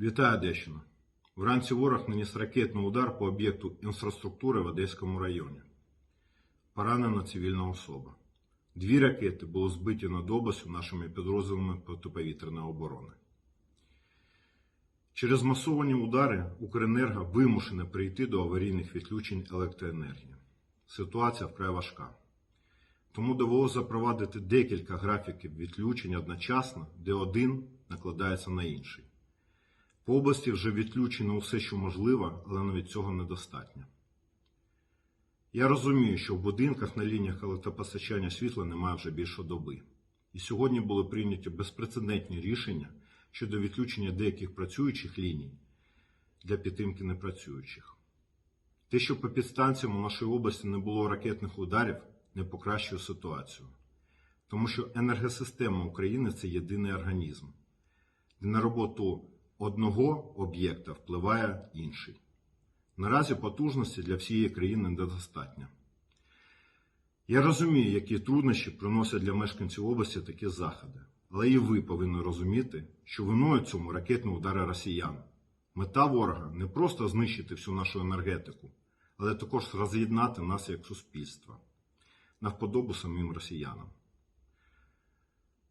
Вітаю Одещина. Вранці ворог наніс ракетний удар по об'єкту інфраструктури в Одеському районі. Поранена цивільна особа. Дві ракети були збиті над областю нашими підрозділами протиповітряної оборони. Через масовані удари Укренерго вимушене прийти до аварійних відключень електроенергії. Ситуація вкрай важка. Тому довелося запровадити декілька графіків відключень одночасно, де один накладається на інший. По області вже відключено усе, що можливо, але навіть цього недостатньо. Я розумію, що в будинках на лініях електропостачання світла немає вже більше доби. І сьогодні були прийняті безпрецедентні рішення щодо відключення деяких працюючих ліній для підтримки непрацюючих. Те, що по підстанціям у нашій області не було ракетних ударів, не покращує ситуацію. Тому що енергосистема України це єдиний організм, де на роботу одного об'єкта впливає інший. Наразі потужності для всієї країни недостатньо. Я розумію, які труднощі приносять для мешканців області такі заходи, але і ви повинні розуміти, що виною цьому ракетні удари росіян. Мета ворога не просто знищити всю нашу енергетику, але також роз'єднати нас як суспільство на вподобу самим росіянам.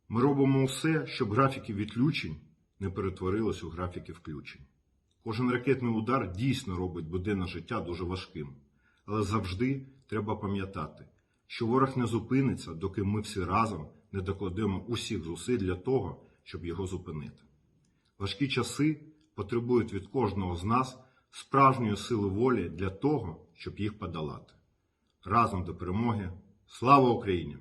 Ми робимо все, щоб графіки відключень не перетворились у графіки включень. Кожен ракетний удар дійсно робить буденне життя дуже важким, але завжди треба пам'ятати, що ворог не зупиниться, доки ми всі разом не докладемо усіх зусиль для того, щоб його зупинити. Важкі часи потребують від кожного з нас справжньої сили волі для того, щоб їх подолати. Разом до перемоги. Слава Україні!